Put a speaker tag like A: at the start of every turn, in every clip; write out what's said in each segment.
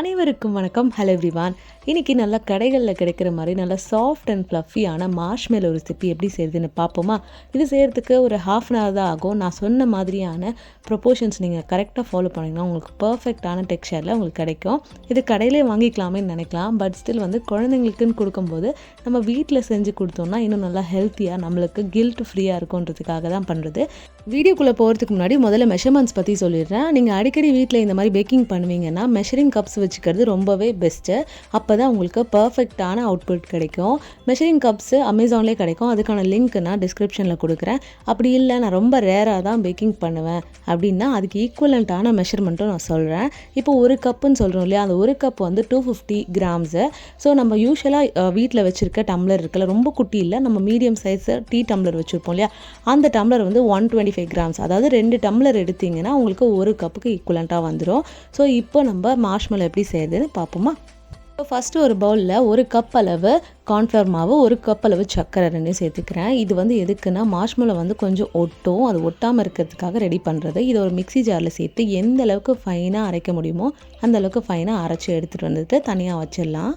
A: அனைவருக்கும் வணக்கம். Hello everyone இன்னைக்கு நல்லா கடைகளில் கிடைக்கிற மாதிரி நல்லா சாஃப்ட் அண்ட் ஃப்ளஃபியான மார்ஷ்மெலோ ரெசிபி எப்படி செய்யுதுன்னு பார்ப்போமா? இது செய்கிறதுக்கு ஒரு ஹாஃப் அன் ஹவர் தான் ஆகும். நான் சொன்ன மாதிரியான ப்ரொப்போர்ஷன்ஸ் நீங்கள் கரெக்டாக ஃபாலோ பண்ணிங்கன்னா உங்களுக்கு பர்ஃபெக்டான டெக்ஸ்டரில் உங்களுக்கு கிடைக்கும். இது கடையிலே வாங்கிக்கலாமே நினைக்கலாம். பட் ஸ்டில் வந்து குழந்தைங்களுக்குன்னு கொடுக்கும்போது நம்ம வீட்டில் செஞ்சு கொடுத்தோம்னா இன்னும் நல்லா ஹெல்த்தியாக நம்மளுக்கு கில்ட் ஃப்ரீயாக இருக்கும்ன்றதுக்காக தான் பண்ணுறது வீடியோக்குள்ளே போகிறதுக்கு முன்னாடி முதல்ல மெஷர்மெண்ட்ஸ் பற்றி சொல்லிடுறேன். நீங்கள் அடிக்கடி வீட்டில் இந்த மாதிரி பேக்கிங் பண்ணுவீங்கன்னா மெஷரிங் கப்ஸ் வச்சுக்கிறது ரொம்பவே பெஸ்ட்டு அப்போ தான் உங்களுக்கு பர்ஃபெக்டான அவுட்புட் கிடைக்கும். மெஷரிங் கப்ஸு அமேசான்லேயே கிடைக்கும். அதுக்கான லிங்க் நான் டிஸ்கிரிப்ஷனில் கொடுக்குறேன். அப்படி இல்லை நான் ரொம்ப ரேராக தான் பேக்கிங் பண்ணுவேன். அப்படின்னா அதுக்கு ஈக்குவலண்ட்டான மெஷர்மெண்ட்டும் நான் சொல்கிறேன் இப்போ ஒரு கப்புன்னு சொல்கிறோம் இல்லையா? அந்த ஒரு கப் வந்து டூ ஃபிஃப்டி கிராம்ஸு ஸோ நம்ம யூஸ்வலாக வீட்டில் வச்சுருக்க டம்ளர் இருக்குல்ல ரொம்ப குட்டி இல்லை நம்ம மீடியம் சைஸு டீ டம்ளர் வச்சுருப்போம் இல்லையா? அந்த டம்ளர் வந்து ஒன் டுவெண்ட்டி ஃபைவ் கிராம்ஸ் அதாவது ரெண்டு டம்ளர் எடுத்தீங்கன்னா உங்களுக்கு ஒரு கப்புக்கு ஈக்குவலண்ட்டாக வந்துடும் ஸோ இப்போ நம்ம மார்ஷ்மலை எப்படி செய்யறதுன்னு பார்ப்போமா. இப்போ ஃபஸ்ட்டு ஒரு பவுலில் ஒரு கப் அளவு கார்ன்ஃப்ளவர் மாவு ஒரு கப் அளவு சர்க்கரை ரெண்டையும் சேர்த்துக்கிறேன். இது வந்து எதுக்குன்னா மாஷ்மலை வந்து கொஞ்சம் ஒட்டும். அது ஒட்டாமல் இருக்கிறதுக்காக ரெடி பண்ணுறது இதை ஒரு மிக்ஸி ஜாரில் சேர்த்து எந்த அளவுக்கு ஃபைனாக அரைக்க முடியுமோ அந்த அளவுக்கு ஃபைனாக அரைச்சி எடுத்துகிட்டு வந்துட்டு தனியாக வச்சிடலாம்.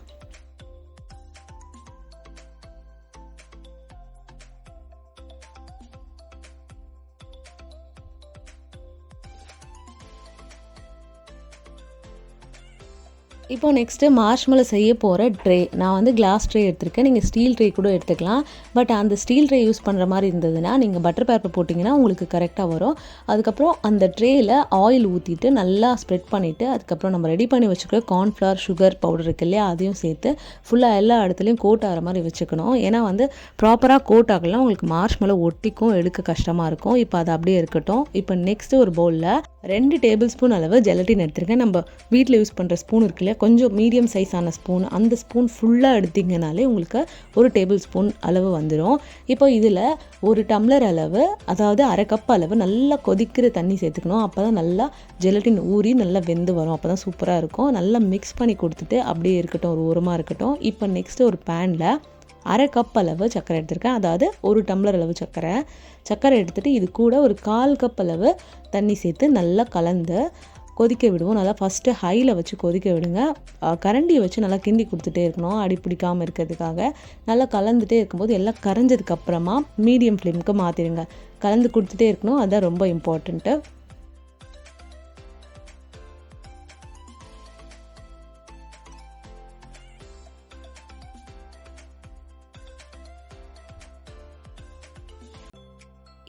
A: இப்போ நெக்ஸ்ட்டு மார்ஷ்மலை செய்ய போகிற ட்ரே நான் வந்து கிளாஸ் ட்ரே எடுத்திருக்கேன். நீங்கள் ஸ்டீல் ட்ரே கூட எடுத்துக்கலாம். பட் அந்த ஸ்டீல் ட்ரே யூஸ் பண்ணுற மாதிரி இருந்ததுன்னா நீங்கள் பட்டர் பேப்பர் போட்டிங்கன்னா உங்களுக்கு கரெக்டாக வரும். அதுக்கப்புறம் அந்த ட்ரேயில் ஆயில் ஊற்றிட்டு நல்லா ஸ்ப்ரெட் பண்ணிவிட்டு அதுக்கப்புறம் நம்ம ரெடி பண்ணி வச்சுக்கிற கார்ன்ஃப்ளவர் சுகர் பவுடர் இருக்கு இல்லையா அதையும் சேர்த்து ஃபுல்லாக எல்லா இடத்துலையும் கோட் ஆகிற மாதிரி வச்சுக்கணும். ஏன்னா வந்து ப்ராப்பராக கோட் ஆகலாம் உங்களுக்கு மார்ஷ்மலை ஒட்டிக்கும் எடுக்க கஷ்டமாக இருக்கும். இப்போ அது அப்படியே இருக்கட்டும். இப்போ நெக்ஸ்ட்டு ஒரு பவுலில் ரெண்டு டேபிள் ஸ்பூன் அளவு ஜெலட்டின் எடுத்துருக்கேன். நம்ம வீட்டில் யூஸ் பண்ணுற ஸ்பூன் இருக்குல்ல கொஞ்சம் மீடியம் சைஸான ஸ்பூன் அந்த ஸ்பூன் ஃபுல்லாக எடுத்திங்கனாலே உங்களுக்கு ஒரு டேபிள் ஸ்பூன் அளவு வந்துடும் இப்போ இதில் ஒரு டம்ளர் அளவு அதாவது அரை கப் அளவு நல்லா கொதிக்கிற தண்ணி சேர்த்துக்கணும். அப்போ தான் நல்லா ஜெலட்டின் ஊறி நல்லா வெந்து வரும். அப்போ தான் சூப்பராக இருக்கும். நல்லா மிக்ஸ் பண்ணி கொடுத்துட்டு அப்படியே இருக்கட்டும். ஒரு உரமாக இருக்கட்டும். இப்போ நெக்ஸ்ட்டு ஒரு பேனில் அரை கப் அளவு சர்க்கரை எடுத்திருக்கேன். அதாவது ஒரு டம்ளர் அளவு சர்க்கரை. சர்க்கரை எடுத்துகிட்டு இது கூட ஒரு கால் கப் அளவு தண்ணி சேர்த்து நல்லா கலந்து கொதிக்க விடுவோம். நல்லா ஃபஸ்ட்டு ஹையில் வச்சு கொதிக்க விடுங்க. கரண்டியை வச்சு நல்லா கிண்டி கொடுத்துட்டே இருக்கணும். அடி பிடிக்காமல் இருக்கிறதுக்காக. நல்லா கலந்துகிட்டே இருக்கும்போது எல்லாம் கரைஞ்சதுக்கப்புறமா மீடியம் ஃப்ளேமுக்கு மாற்றிடுங்க கலந்து கொடுத்துட்டே இருக்கணும். அதுதான் ரொம்ப இம்பார்ட்டண்ட்டு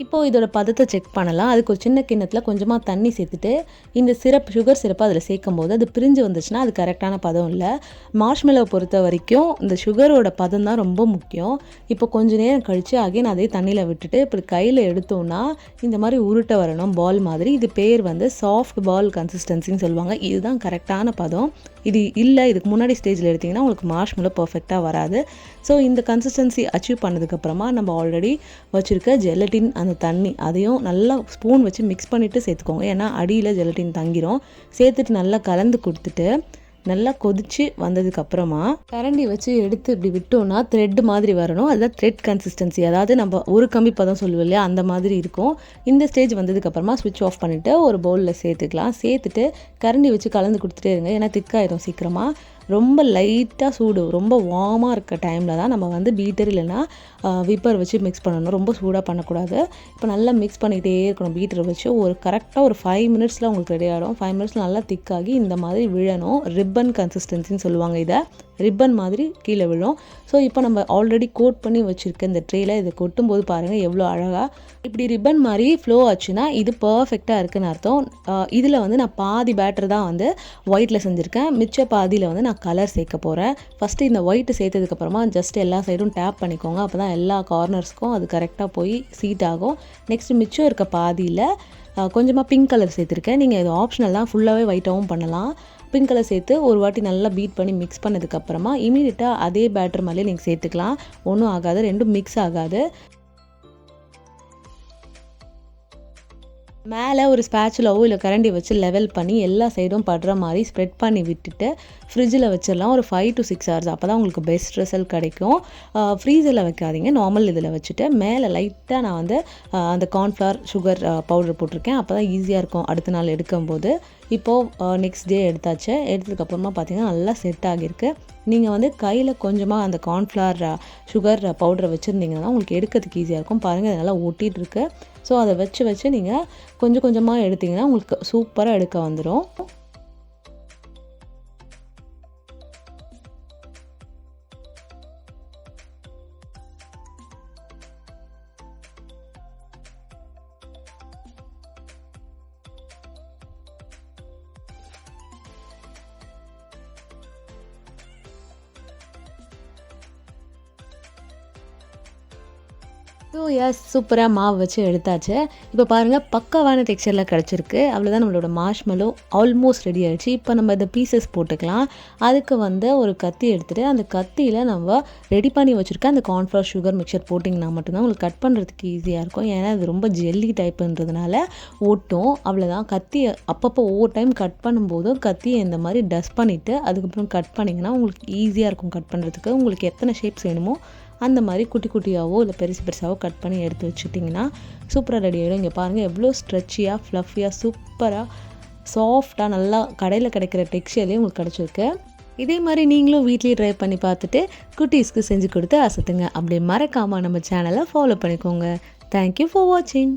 A: இப்போது இதோட பதத்தை செக் பண்ணலாம். அதுக்கு ஒரு சின்ன கிண்ணத்தில் கொஞ்சமாக தண்ணி சேர்த்துட்டு இந்த சிரப் சுகர் சிரப்பை அதில் சேர்க்கும் போது அது பிரிஞ்சு வந்துச்சுன்னா அது கரெக்டான பதம் இல்லை. மார்ஷ்மெலோவை பொறுத்த வரைக்கும் இந்த சுகரோட பதம் தான் ரொம்ப முக்கியம். இப்போ கொஞ்ச நேரம் கழித்து அகைன் அதே தண்ணியில் விட்டுட்டு இப்படி கையில் எடுத்தோன்னா இந்த மாதிரி உருட்டை வரணும் பால் மாதிரி. இது பேர் வந்து சாஃப்ட் பால் கன்சிஸ்டன்சின்னு சொல்லுவாங்க. இதுதான் கரெக்டான பதம். இது இல்லை இதுக்கு முன்னாடி ஸ்டேஜில் எடுத்திங்கன்னா உங்களுக்கு மார்ஷ்மெலோ பர்ஃபெக்டாக வராது. ஸோ இந்த கன்சிஸ்டன்சி அச்சீவ் பண்ணதுக்கப்புறமா நம்ம ஆல்ரெடி வச்சுருக்க ஜெலட்டின் அந்த தண்ணி அதையும் நல்லா ஸ்பூன் வச்சு மிக்ஸ் பண்ணிவிட்டு சேர்த்துக்கோங்க. ஏன்னா அடியில் ஜெலட்டின் தங்கிரும். சேர்த்துட்டு நல்லா கலந்து கொடுத்துட்டு நல்லா கொதிச்சு வந்ததுக்கப்புறமா கரண்டி வச்சு எடுத்து இப்படி விட்டோம்னா த்ரெட் மாதிரி வரணும். அதுதான் த்ரெட் கன்சிஸ்டன்சி அதாவது நம்ம ஒரு கம்பி பதம் சொல்லுவோம் இல்லையா அந்த மாதிரி இருக்கும். இந்த ஸ்டேஜ் வந்ததுக்கப்புறமா ஸ்விட்ச் ஆஃப் பண்ணிவிட்டு ஒரு பவுலில் சேர்த்துக்கலாம். சேர்த்துட்டு கரண்டி வச்சு கலந்து கொடுத்துட்டே இருங்க. ஏன்னா திக்காயிரும் சீக்கிரமாக ரொம்ப லைட்டாக சூடு ரொம்ப வார்மாக இருக்க டைமில் தான் நம்ம வந்து பீட்டர் இல்லைன்னா விப்பர் வச்சு மிக்ஸ் பண்ணணும். ரொம்ப சூடாக பண்ணக்கூடாது. இப்போ நல்லா மிக்ஸ் பண்ணிகிட்டே இருக்கணும் பீட்டர் வச்சு. ஒரு கரெக்டாக ஒரு ஃபைவ் மினிட்ஸில் உங்களுக்கு ரெடி ஆகிடும் ஃபைவ் மினிட்ஸில் நல்லா திக்காகி இந்த மாதிரி விழணும். ரிப்பன் கன்சிஸ்டன்சின்னு சொல்லுவாங்க இதை. ரிப்பன் மாதிரி கீழே விழும். ஸோ இப்போ நம்ம ஆல்ரெடி கோட் பண்ணி வச்சுருக்க இந்த ட்ரேயில் இதை கொட்டும்போது பாருங்கள் எவ்வளோ அழகாக இப்படி ரிப்பன் மாதிரி ஃப்ளோ ஆச்சுன்னா இது பர்ஃபெக்டாக இருக்குன்னு அர்த்தம். இதில் வந்து நான் பாதி பேட்டர் தான் வந்து ஒயிட்டில் செஞ்சுருக்கேன். மிச்ச பாதியில் வந்து நான் கலர் சேர்க்க போகிறேன் ஃபஸ்ட்டு இந்த ஒயிட்டு சேர்த்ததுக்கப்புறமா ஜஸ்ட் எல்லா சைடும் டேப் பண்ணிக்கோங்க. அப்போ தான் எல்லா கார்னர்ஸ்க்கும் அது கரெக்டாக போய் சீட் ஆகும். நெக்ஸ்ட் மிச்சம் இருக்க பாதியில் கொஞ்சமாக பிங்க் கலர் சேர்த்துருக்கேன். நீங்கள் இது ஆப்ஷனல் தான் ஃபுல்லாகவே ஒயிட்டாகவும் பண்ணலாம். பிங்க் கலர் சேர்த்து ஒரு வாட்டி நல்லா பீட் பண்ணி மிக்ஸ் பண்ணதுக்கப்புறமா இமீடியட்டாக அதே பேட்டர் மேலே நீங்கள் சேர்த்துக்கலாம். ஒன்றும் ஆகாது ரெண்டும் மிக்ஸ் ஆகாது. மேலே ஒரு ஸ்பேச்சுலாவோ இல்லை கரண்டி வச்சு லெவல் பண்ணி எல்லா சைடும் படுற மாதிரி ஸ்ப்ரெட் பண்ணி விட்டுட்டு ஃப்ரிட்ஜில் வச்சிடலாம். ஒரு ஃபைவ் டு சிக்ஸ் ஹவர்ஸ் அப்போ தான் உங்களுக்கு பெஸ்ட் ரிசல்ட் கிடைக்கும். ஃப்ரீசரில் வைக்காதீங்க. நார்மல் இதில் வச்சுட்டு மேலே லைட்டாக நான் வந்து அந்த கார்ன்ஃப்ளவர் சுகர் பவுடர் போட்டிருக்கேன். அப்போ தான் ஈஸியாக இருக்கும் அடுத்த நாள் எடுக்கும்போது. இப்போது நெக்ஸ்ட் டே எடுத்தாச்சு. எடுத்ததுக்கப்புறமா பார்த்தீங்கன்னா நல்லா செட் ஆகியிருக்கு. நீங்கள் வந்து கையில் கொஞ்சமாக அந்த கார்ன்ஃப்ளவர் சுகர் பவுடரை வச்சுருந்தீங்கன்னா உங்களுக்கு எடுக்கிறதுக்கு ஈஸியாக இருக்கும். பாருங்கள் அது நல்லா ஒட்டிகிட்டு இருக்கு. ஸோ அதை வச்சு வச்சு நீங்கள் கொஞ்சம் கொஞ்சமாக எடுத்திங்கன்னா உங்களுக்கு சூப்பராக எடுக்க வந்துடும் ஸோ எஸ் சூப்பராக மாவு வச்சு எடுத்தாச்சு. இப்போ பாருங்கள் பக்கவான டெக்ஸ்சரில் கிடச்சிருக்கு. அவ்வளோதான் நம்மளோட மார்ஷ்மெலோ ஆல்மோஸ்ட் ரெடி ஆகிடுச்சு இப்போ நம்ம இந்த பீசஸ் போட்டுக்கலாம். அதுக்கு வந்து ஒரு கத்தி எடுத்துகிட்டு அந்த கத்தியில் நம்ம ரெடி பண்ணி வச்சுருக்க அந்த கார்ன்ஃப்ளவர் சுகர் மிக்சர் போட்டிங்கன்னா மட்டும்தான் உங்களுக்கு கட் பண்ணுறதுக்கு ஈஸியாக இருக்கும். ஏன்னா அது ரொம்ப ஜெல்லி டைப்புன்றதுனால ஒட்டும். அவ்வளோதான் கத்தியை அப்பப்போ ஒவ்வொரு டைம் கட் பண்ணும்போதும் கத்தியை இந்த மாதிரி டஸ்ட் பண்ணிவிட்டு அதுக்கப்புறம் கட் பண்ணிங்கன்னா உங்களுக்கு ஈஸியாக இருக்கும் கட் பண்ணுறதுக்கு உங்களுக்கு எத்தனை ஷேப்ஸ் வேணுமோ அந்த மாதிரி குட்டி குட்டியாகவோ இல்லை பெருசு பெருசாகவோ கட் பண்ணி எடுத்து வச்சுட்டிங்கன்னா சூப்பராக ரெடி ஆகிடும் இங்கே பாருங்கள் எவ்வளோ ஸ்ட்ரெச்சியாக ஃப்ளஃபியாக சூப்பராக சாஃப்டாக நல்லா கடையில் கிடைக்கிற டெக்ஸ்சர்லேயே உங்களுக்கு கிடச்சிருக்கு. இதே மாதிரி நீங்களும் வீட்லேயே ட்ரை பண்ணி பார்த்துட்டு குட்டீஸ்க்கு செஞ்சு கொடுத்து அசத்துங்க. அப்படி மறக்காமல் நம்ம சேனலை ஃபாலோ பண்ணிக்கோங்க. தேங்க்யூ ஃபார் வாட்சிங்